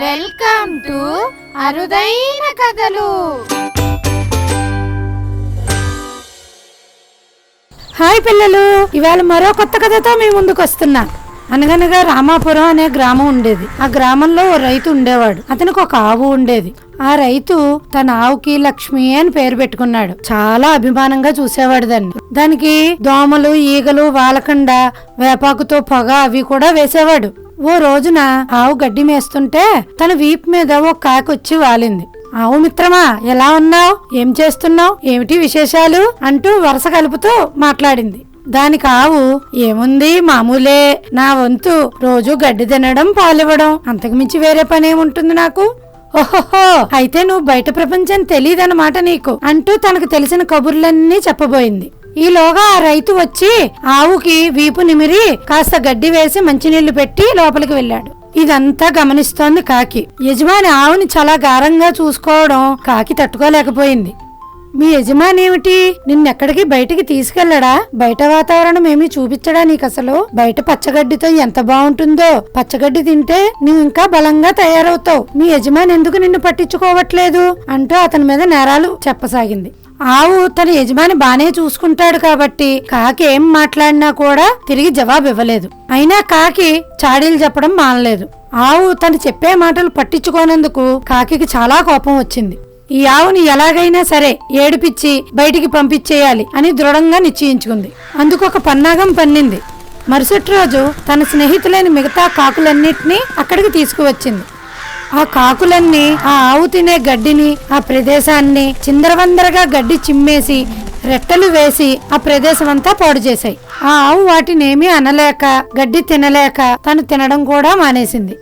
Welcome to అరుదైన కథలు. Hi పిల్లలు ఇవాళ మరో కొత్త కథతో మీ ముందుకు వస్తున్నా. అనగనగా రామాపురం అనే గ్రామం ఉండేది. ఆ గ్రామంలో ఓ రైతు ఉండేవాడు. అతనికి ఒక ఆవు ఉండేది. ఆ రైతు తన ఆవుకి లక్ష్మి అని పేరు పెట్టుకున్నాడు. చాలా అభిమానంగా చూసేవాడు దాన్ని. దానికి దోమలు ఈగలు వాలకండ వేపాకుతో పొగ అవి కూడా వేసేవాడు. ఓ రోజున ఆవు గడ్డి మేస్తుంటే తన వీపు మీద ఓ కాకొచ్చి వాలింది. ఆవు మిత్రమా ఎలా ఉన్నావు? ఏం చేస్తున్నావు? ఏమిటి విశేషాలు? అంటూ వరుస కలుపుతూ మాట్లాడింది. దానికి ఆవు ఏముంది మామూలే. నా వంతు రోజు గడ్డి తినడం పాలివ్వడం. అంతకుమించి వేరే పని ఏముంటుంది నాకు? ఓహోహో అయితే నువ్వు బయట ప్రపంచం తెలియదన్నమాట నీకు అంటూ తనకు తెలిసిన కబుర్లన్నీ చెప్పబోయింది. ఈలోగా ఆ రైతు వచ్చి ఆవుకి వీపు నిమిరి కాస్త గడ్డి వేసి మంచినీళ్ళు పెట్టి లోపలికి వెళ్ళాడు. ఇదంతా గమనిస్తోంది కాకి. యజమాని ఆవుని చాలా గారంగా చూసుకోవడం కాకి తట్టుకోలేకపోయింది. మీ యజమాని ఏమిటి? నిన్నెక్కడికి బయటికి తీసుకెళ్ళడా బయట వాతావరణం ఏమీ చూపించడా నీకు అసలు బయట పచ్చగడ్డితో ఎంత బాగుంటుందో? పచ్చగడ్డి తింటే నువ్వు ఇంకా బలంగా తయారవుతావు. మీ యజమాని ఎందుకు నిన్ను పట్టించుకోవట్లేదు? అంటూ అతని మీద నేరాలు చెప్పసాగింది. ఆవు తన యజమాని బానే చూసుకుంటాడు కాబట్టి కాకి ఏం మాట్లాడినా కూడా తిరిగి జవాబు ఇవ్వలేదు అయినా కాకి చాడీలు చెప్పడం మానలేదు. ఆవు తను చెప్పే మాటలు పట్టించుకోనందుకు కాకి చాలా కోపం వచ్చింది. ఈ ఆవుని ఎలాగైనా సరే ఏడిపిచ్చి బయటికి పంపించేయాలి అని దృఢంగా నిశ్చయించుకుంది. అందుకు ఒక పన్నాగం పన్నింది. మరుసటి రోజు తన స్నేహితులైన మిగతా కాకులన్నింటినీ అక్కడికి తీసుకువచ్చింది. ఆ కాకులన్నీ ఆ ఆవు తినే గడ్డిని ఆ ప్రదేశాన్ని చిందరవందరగా గడ్డి చిమ్మేసి రెట్టలు వేసి ఆ ప్రదేశం అంతా పాడు చేశాయి. ఆ ఆవు వాటినేమీ అనలేక గడ్డి తినలేక తను తినడం కూడా మానేసింది.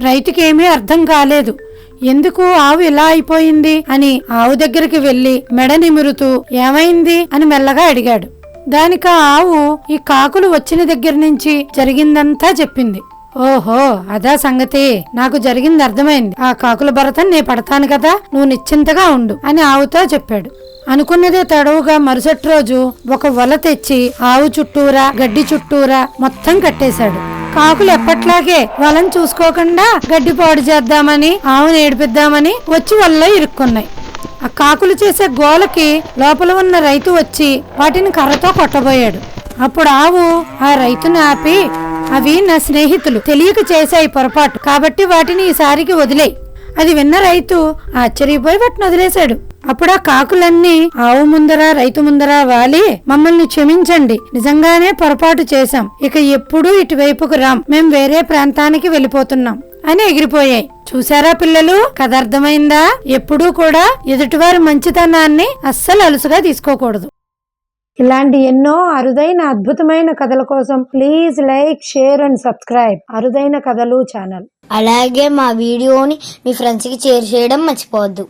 రైతుకేమీ అర్థం కాలేదు. ఎందుకు ఆవు ఇలా అయిపోయింది అని ఆవు దగ్గరికి వెళ్ళి మెడ నిమురుతూ ఏమైంది? అని మెల్లగా అడిగాడు. దానికి ఆ ఆవు ఈ కాకులు వచ్చిన దగ్గర నుంచి జరిగిందంతా చెప్పింది. ఓహో అదా సంగతి. నాకు జరిగింది అర్థమైంది. ఆ కాకుల భరతం నే పడతాను కదా నువ్వు నిశ్చింతగా ఉండు అని ఆవుతో చెప్పాడు. అనుకున్నదే తడవుగా మరుసటి రోజు ఒక వల తెచ్చి ఆవు చుట్టూరా గడ్డి చుట్టూరా మొత్తం కట్టేశాడు. కాకులు ఎప్పట్లాగే వలను చూసుకోకుండా గడ్డి పాడు చేద్దామని ఆవును ఏడిపిద్దామని వచ్చి వలలో ఇరుక్కున్నాయి. ఆ కాకులు చేసే గోలకి లోపల ఉన్న రైతు వచ్చి వాటిని కర్రతో కొట్టబోయాడు. అప్పుడు ఆవు ఆ రైతును ఆపి అవి నా స్నేహితులు. తెలియక చేశాయి పొరపాటు. కాబట్టి వాటిని ఈసారికి వదిలేయి. అది విన్న రైతు ఆశ్చర్యపోయి వాటిని వదిలేశాడు. అప్పుడా కాకులన్నీ ఆవు ముందర రైతు ముందర వాలి మమ్మల్ని క్షమించండి. నిజంగానే పొరపాటు చేశాం. ఇక ఎప్పుడూ ఇటువైపుకు రాం. మేం వేరే ప్రాంతానికి వెళ్ళిపోతున్నాం. అని ఎగిరిపోయాయి. చూసారా పిల్లలు? కథ అర్థమైందా? ఎప్పుడూ కూడా ఎదుటివారి మంచితనాన్ని అస్సలు అలుసుగా తీసుకోకూడదు. ఇలాంటి ఎన్నో అరుదైన అద్భుతమైన కథల కోసం please like share and subscribe అరుదైన కథలు ఛానల్ అలాగే మా వీడియోని మీ ఫ్రెండ్స్కి షేర్ చేయడం మర్చిపోవద్దు.